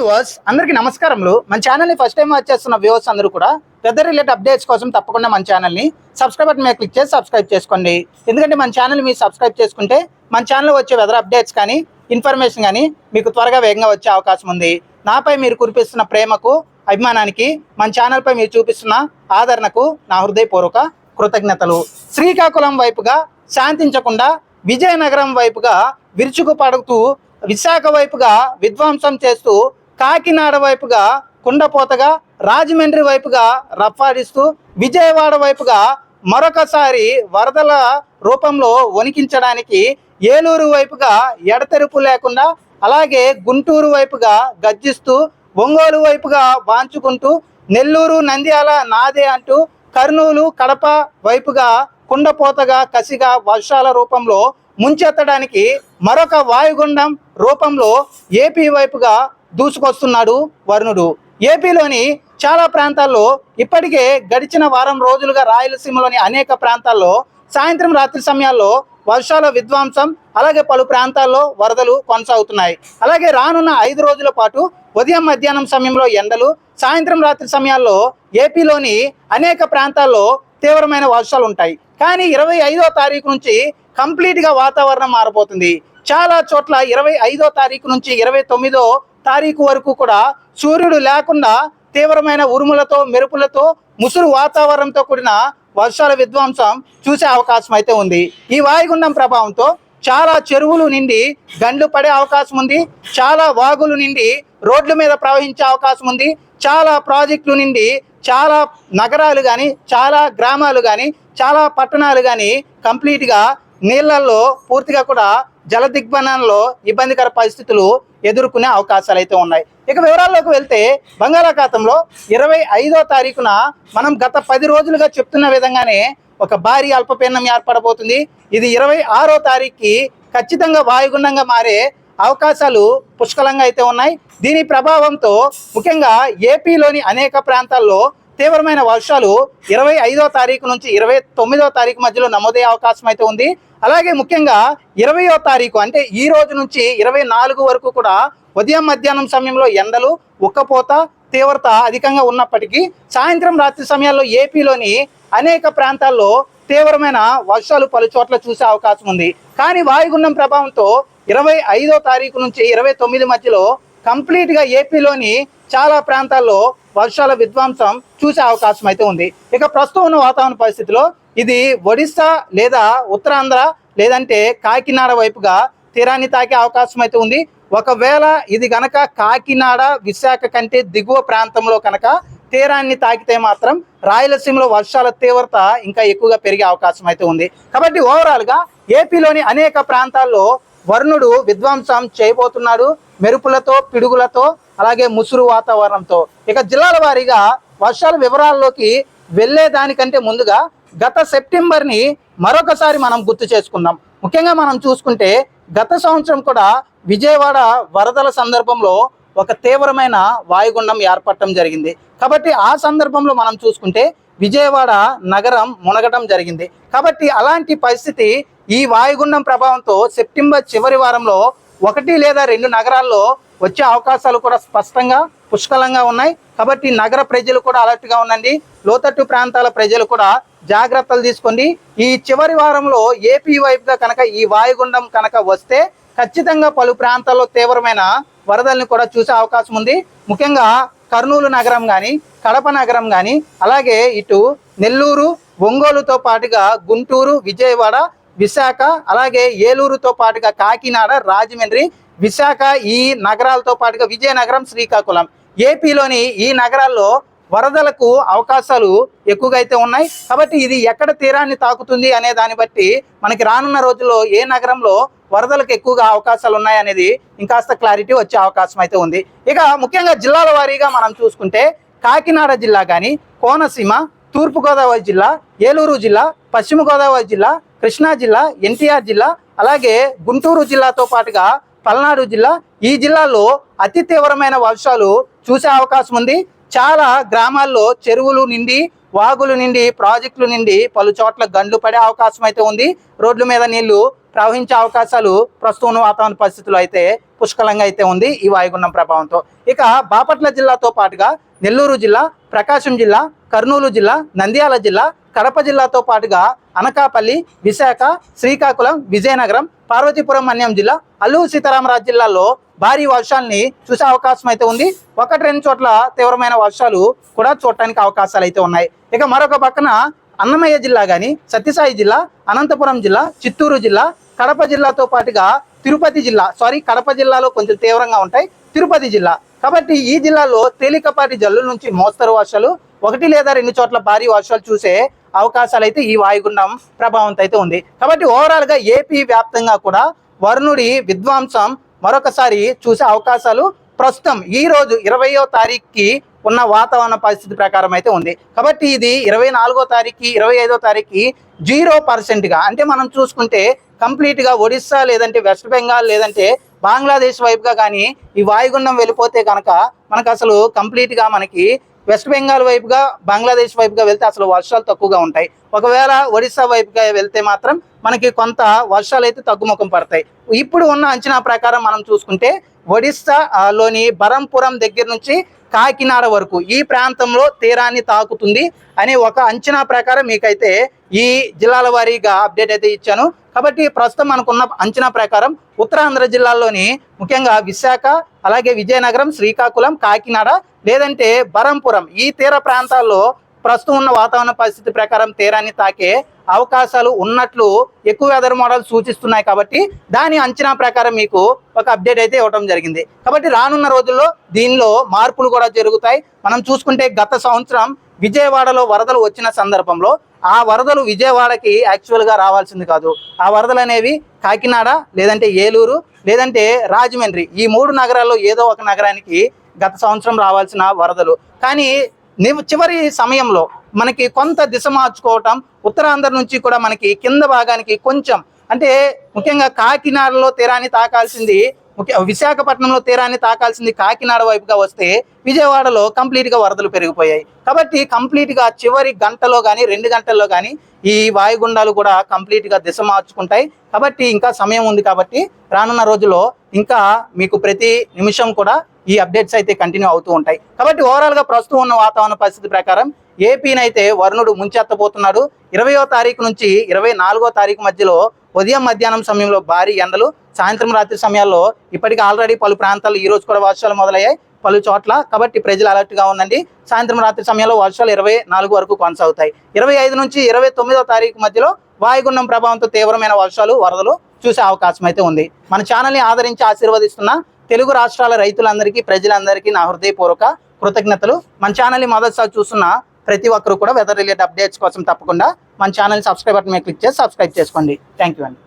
Viewers అందరికీ నమస్కారములు. మన ఛానల్ని ఫస్ట్ టైం వచ్చేస్తున్న వ్యూవర్స్ అందరూ కూడా వెదర్ రిలేటెడ్ అప్డేట్స్ కోసం తప్పకుండా మన ఛానల్ని సబ్స్క్రైబ్ బటన్ మీద క్లిక్ చేసి సబ్స్క్రైబ్ చేసుకోండి. ఎందుకంటే మన ఛానల్ మీరు సబ్స్క్రైబ్ చేసుకుంటే మన ఛానల్లో వచ్చే వెదర్ అప్డేట్స్ కానీ ఇన్ఫర్మేషన్ కానీ మీకు త్వరగా వేగంగా వచ్చే అవకాశం ఉంది. నాపై మీరు కురిపిస్తున్న ప్రేమకు అభిమానానికి మన ఛానల్పై మీరు చూపిస్తున్న ఆదరణకు నా హృదయపూర్వక కృతజ్ఞతలు. శ్రీకాకుళం వైపుగా శాంతించకుండా విజయనగరం వైపుగా విరుచుకు పడుతూ విశాఖ వైపుగా విధ్వంసం చేస్తూ కాకినాడ వైపుగా కుండపోతగా రాజమండ్రి వైపుగా రఫాడిస్తూ విజయవాడ వైపుగా మరొకసారి వరదల రూపంలో వణికించడానికి ఏలూరు వైపుగా ఎడతెరుపు లేకుండా అలాగే గుంటూరు వైపుగా గర్జిస్తూ ఒంగోలు వైపుగా వాంచుకుంటూ నెల్లూరు నంద్యాల నాదే అంటూ కర్నూలు కడప వైపుగా కుండపోతగా కసిగా వర్షాల రూపంలో ముంచెత్తడానికి మరొక వాయుగుండం రూపంలో ఏపీ వైపుగా దూసుకొస్తున్నాడు వరుణుడు. ఏపీలోని చాలా ప్రాంతాల్లో ఇప్పటికే గడిచిన వారం రోజులుగా రాయలసీమలోని అనేక ప్రాంతాల్లో సాయంత్రం రాత్రి సమయాల్లో వర్షాల విధ్వంసం అలాగే పలు ప్రాంతాల్లో వరదలు కొనసాగుతున్నాయి. అలాగే రానున్న ఐదు రోజుల పాటు ఉదయం మధ్యాహ్నం సమయంలో ఎండలు సాయంత్రం రాత్రి సమయాల్లో ఏపీలోని అనేక ప్రాంతాల్లో తీవ్రమైన వర్షాలు ఉంటాయి. కానీ ఇరవై ఐదో తారీఖు నుంచి కంప్లీట్గా వాతావరణం మారిపోతుంది చాలా చోట్ల ఇరవై ఐదో తారీఖు నుంచి ఇరవై తొమ్మిదో తారీఖు వరకు కూడా సూర్యుడు లేకుండా తీవ్రమైన ఉరుములతో మెరుపులతో ముసురు వాతావరణంతో కూడిన వర్షాల విధ్వంసం చూసే అవకాశం అయితే ఉంది. ఈ వాయుగుండం ప్రభావంతో చాలా చెరువులు నిండి గండ్లు పడే అవకాశం ఉంది. చాలా వాగులు నిండి రోడ్ల మీద ప్రవహించే అవకాశం ఉంది. చాలా ప్రాజెక్టులు నిండి చాలా నగరాలు కానీ చాలా గ్రామాలు కానీ చాలా పట్టణాలు కానీ కంప్లీట్గా నీళ్ళల్లో పూర్తిగా కూడా జల దిగ్బంధనంలో ఇబ్బందికర పరిస్థితులు ఎదుర్కొనే అవకాశాలు అయితే ఉన్నాయి. ఇక వివరాల్లోకి వెళ్తే బంగాళాఖాతంలో ఇరవై ఐదో తారీఖున మనం గత పది రోజులుగా చెప్తున్న విధంగానే ఒక భారీ అల్పపీడనం ఏర్పడబోతుంది. ఇది ఇరవై ఆరో తారీఖుకి ఖచ్చితంగా వాయుగుండంగా మారే అవకాశాలు పుష్కలంగా అయితే ఉన్నాయి. దీని ప్రభావంతో ముఖ్యంగా ఏపీలోని అనేక ప్రాంతాల్లో తీవ్రమైన వర్షాలు ఇరవై ఐదో తారీఖు నుంచి ఇరవై తొమ్మిదో తారీఖు మధ్యలో నమోదయ్యే అవకాశం అయితే ఉంది. అలాగే ముఖ్యంగా ఇరవయో తారీఖు అంటే ఈ రోజు నుంచి ఇరవై నాలుగు వరకు కూడా ఉదయం మధ్యాహ్నం సమయంలో ఎండలు ఉక్కపోత తీవ్రత అధికంగా ఉన్నప్పటికీ సాయంత్రం రాత్రి సమయాల్లో ఏపీలోని అనేక ప్రాంతాల్లో తీవ్రమైన వర్షాలు పలు చోట్ల చూసే అవకాశం ఉంది. కానీ వాయుగుండం ప్రభావంతో ఇరవై ఐదో తారీఖు నుంచి ఇరవై తొమ్మిది మధ్యలో కంప్లీట్గా ఏపీలోని చాలా ప్రాంతాల్లో వర్షాల విధ్వంసం చూసే అవకాశం అయితే ఉంది. ఇక ప్రస్తుతం ఉన్న వాతావరణ పరిస్థితిలో ఇది ఒడిస్సా లేదా ఉత్తరాంధ్ర లేదంటే కాకినాడ వైపుగా తీరాన్ని తాకే అవకాశం అయితే ఉంది. ఒకవేళ ఇది గనక కాకినాడ విశాఖ కంటే దిగువ ప్రాంతంలో కనుక తీరాన్ని తాకితే మాత్రం రాయలసీమలో వర్షాల తీవ్రత ఇంకా ఎక్కువగా పెరిగే అవకాశం అయితే ఉంది. కాబట్టి ఓవరాల్గా ఏపీలోని అనేక ప్రాంతాల్లో వరుణుడు విధ్వంసం చేయబోతున్నాడు. మెరుపులతో పిడుగులతో అలాగే ముసురు వాతావరణంతో. ఇక జిల్లాల వారీగా వర్షాల వివరాల్లోకి వెళ్ళే దానికంటే ముందుగా గత సెప్టెంబర్ని మరొకసారి మనం గుర్తు చేసుకుందాం. ముఖ్యంగా మనం చూసుకుంటే గత సంవత్సరం కూడా విజయవాడ వరదల సందర్భంలో ఒక తీవ్రమైన వాయుగుండం ఏర్పడటం జరిగింది. కాబట్టి ఆ సందర్భంలో మనం చూసుకుంటే విజయవాడ నగరం మునగటం జరిగింది. కాబట్టి అలాంటి పరిస్థితి ఈ వాయుగుండం ప్రభావంతో సెప్టెంబర్ చివరి వారంలో ఒకటి లేదా రెండు నగరాల్లో వచ్చే అవకాశాలు కూడా స్పష్టంగా పుష్కలంగా ఉన్నాయి. కాబట్టి నగర ప్రజలు కూడా అలర్ట్గా ఉండండి. లోతట్టు ప్రాంతాల ప్రజలు కూడా జాగ్రత్తలు తీసుకోండి. ఈ చివరి వారంలో ఏపీ వైపుగా కనుక ఈ వాయుగుండం కనుక వస్తే ఖచ్చితంగా పలు ప్రాంతాల్లో తీవ్రమైన వరదల్ని కూడా చూసే అవకాశం ఉంది. ముఖ్యంగా కర్నూలు నగరం కానీ కడప నగరం కానీ అలాగే ఇటు నెల్లూరు ఒంగోలుతో పాటుగా గుంటూరు విజయవాడ విశాఖ అలాగే ఏలూరుతో పాటుగా కాకినాడ రాజమండ్రి విశాఖ ఈ నగరాలతో పాటుగా విజయనగరం శ్రీకాకుళం. ఏపీలోని ఈ నగరాల్లో వరదలకు అవకాశాలు ఎక్కువగా అయితే ఉన్నాయి. కాబట్టి ఇది ఎక్కడ తీరాన్ని తాకుతుంది అనే దాన్ని బట్టి మనకి రానున్న రోజుల్లో ఏ నగరంలో వరదలకు ఎక్కువగా అవకాశాలు ఉన్నాయి అనేది ఇంకాస్త క్లారిటీ వచ్చే అవకాశం అయితే ఉంది. ఇక ముఖ్యంగా జిల్లాల వారీగా మనం చూసుకుంటే కాకినాడ జిల్లా కానీ కోనసీమ తూర్పుగోదావరి జిల్లా ఏలూరు జిల్లా పశ్చిమ గోదావరి జిల్లా కృష్ణా జిల్లా ఎన్టీఆర్ జిల్లా అలాగే గుంటూరు జిల్లాతో పాటుగా పల్నాడు జిల్లా. ఈ జిల్లాలో అతి తీవ్రమైన వర్షాలు చూసే అవకాశం ఉంది. చాలా గ్రామాల్లో చెరువులు నిండి వాగులు నిండి ప్రాజెక్టులు నిండి పలు చోట్ల గండ్లు పడే అవకాశం అయితే ఉంది. రోడ్ల మీద నీళ్ళు ప్రవహించే అవకాశాలు ప్రస్తుతం వాతావరణ పరిస్థితులు అయితే పుష్కలంగా అయితే ఉంది ఈ వాయుగుండం ప్రభావంతో. ఇక బాపట్ల జిల్లాతో పాటుగా నెల్లూరు జిల్లా ప్రకాశం జిల్లా కర్నూలు జిల్లా నంద్యాల జిల్లా కడప జిల్లాతో పాటుగా అనకాపల్లి విశాఖ శ్రీకాకుళం విజయనగరం పార్వతీపురం మన్యం జిల్లా అల్లూరు సీతారామరాజు జిల్లాలో భారీ వర్షాల్ని చూసే అవకాశం అయితే ఉంది. ఒకటి రెండు చోట్ల తీవ్రమైన వర్షాలు కూడా చూడటానికి అవకాశాలు అయితే ఉన్నాయి. ఇక మరొక పక్కన అన్నమయ్య జిల్లా కానీ సత్యసాయి జిల్లా అనంతపురం జిల్లా చిత్తూరు జిల్లా కడప జిల్లాతో పాటుగా తిరుపతి జిల్లా సారీ కడప జిల్లాలో కొంచెం తీవ్రంగా ఉంటాయి. తిరుపతి జిల్లా. కాబట్టి ఈ జిల్లాలో తేలికపాటి జల్లుల నుంచి మోస్తరు వర్షాలు ఒకటి లేదా రెండు చోట్ల భారీ వర్షాలు చూసే అవకాశాలు అయితే ఈ వాయుగుండం ప్రభావంతో అయితే ఉంది. కాబట్టి ఓవరాల్గా ఏపీ వ్యాప్తంగా కూడా వరుణుడి విద్వాంసం మరొకసారి చూసే అవకాశాలు ప్రస్తుతం ఈ రోజు ఇరవయో తారీఖుకి ఉన్న వాతావరణ పరిస్థితి ప్రకారం అయితే ఉంది. కాబట్టి ఇది ఇరవై నాలుగో తారీఖు ఇరవై ఐదో తారీఖు జీరో పర్సెంట్గా అంటే మనం చూసుకుంటే కంప్లీట్గా ఒడిస్సా లేదంటే వెస్ట్ బెంగాల్ లేదంటే బంగ్లాదేశ్ వైపుగా కానీ ఈ వాయుగుండం వెళ్ళిపోతే కనుక మనకు అసలు కంప్లీట్గా మనకి వెస్ట్ బెంగాల్ వైపుగా బంగ్లాదేశ్ వైపుగా వెళ్తే అసలు వర్షాలు తక్కువగా ఉంటాయి. ఒకవేళ ఒడిస్సా వైపుగా వెళ్తే మాత్రం మనకి కొంత వర్షాలు అయితే తగ్గుముఖం పడతాయి. ఇప్పుడు ఉన్న అంచనా ప్రకారం మనం చూసుకుంటే ఒడిస్సా లోని బరంపురం దగ్గర నుంచి కాకినాడ వరకు ఈ ప్రాంతంలో తీరాన్ని తాకుతుంది అని ఒక అంచనా ప్రకారం మీకైతే ఈ జిల్లాల వారీగా అప్డేట్ అయితే ఇచ్చాను. కాబట్టి ప్రస్తుతం మనకున్న అంచనా ప్రకారం ఉత్తరాంధ్ర జిల్లాల్లోని ముఖ్యంగా విశాఖ అలాగే విజయనగరం శ్రీకాకుళం కాకినాడ లేదంటే బరంపురం ఈ తీర ప్రాంతాల్లో ప్రస్తుతం ఉన్న వాతావరణ పరిస్థితి ప్రకారం తీరాన్ని తాకే అవకాశాలు ఉన్నట్లు ఎక్కువ వెదర్ మోడల్ సూచిస్తున్నాయి కాబట్టి దాని అంచనా ప్రకారం మీకు ఒక అప్డేట్ అయితే ఇవ్వడం జరిగింది. కాబట్టి రానున్న రోజుల్లో దీనిలో మార్పులు కూడా జరుగుతాయి. మనం చూసుకుంటే గత సంవత్సరం విజయవాడలో వరదలు వచ్చిన సందర్భంలో ఆ వరదలు విజయవాడకి యాక్చువల్గా రావాల్సింది కాదు. ఆ వరదలు అనేవి కాకినాడ లేదంటే ఏలూరు లేదంటే రాజమండ్రి ఈ మూడు నగరాల్లో ఏదో ఒక నగరానికి గత సంవత్సరం రావాల్సిన వరదలు. కానీ నేను చివరి సమయంలో మనకి కొంత దిశ మార్చుకోవటం ఉత్తరాంధ్ర నుంచి కూడా మనకి కింద భాగానికి కొంచెం అంటే ముఖ్యంగా కాకినాడలో తీరాన్ని తాకాల్సింది విశాఖపట్నంలో తీరాన్ని తాకాల్సింది కాకినాడ వైపుగా వస్తే విజయవాడలో కంప్లీట్గా వరదలు పెరిగిపోయాయి. కాబట్టి కంప్లీట్గా చివరి గంటలో కానీ రెండు గంటల్లో కానీ ఈ వాయుగుండాలు కూడా కంప్లీట్గా దిశ మార్చుకుంటాయి. కాబట్టి ఇంకా సమయం ఉంది కాబట్టి రానున్న రోజుల్లో ఇంకా మీకు ప్రతి నిమిషం కూడా ఈ అప్డేట్స్ అయితే కంటిన్యూ అవుతూ ఉంటాయి. కాబట్టి ఓవరాల్గా ప్రస్తుతం ఉన్న వాతావరణ పరిస్థితి ప్రకారం ఏపీనైతే వరుణుడు ముంచెత్తబోతున్నాడు. ఇరవయో తారీఖు నుంచి ఇరవై నాలుగో తారీఖు మధ్యలో ఉదయం మధ్యాహ్నం సమయంలో భారీ ఎండలు సాయంత్రం రాత్రి సమయాల్లో ఇప్పటికీ ఆల్రెడీ పలు ప్రాంతాల్లో ఈ రోజు కూడా వర్షాలు మొదలయ్యాయి. పలు చోట్ల కాబట్టి ప్రజలు అలర్ట్గా ఉండండి. సాయంత్రం రాత్రి సమయంలో వర్షాలు ఇరవై నాలుగు వరకు కొనసాగుతాయి. ఇరవై ఐదు నుంచి ఇరవై తొమ్మిదో తారీఖు మధ్యలో వాయుగుండం ప్రభావంతో తీవ్రమైన వర్షాలు వరదలు చూసే అవకాశం అయితే ఉంది. మన ఛానల్ని ఆదరించి ఆశీర్వదిస్తున్న తెలుగు రాష్ట్రాల రైతులందరికీ ప్రజలందరికీ నా హృదయపూర్వక కృతజ్ఞతలు. మన ఛానల్ని మొదటిసారి చూస్తున్న ప్రతి ఒక్కరు కూడా వెదర్ రిలేటెడ్ అప్డేట్స్ కోసం తప్పకుండా మన ఛానల్ సబ్స్క్రైబ్ బటన్ మీద క్లిక్ చేసి సబ్స్క్రైబ్ చేసుకోండి. థ్యాంక్ యూ అండి.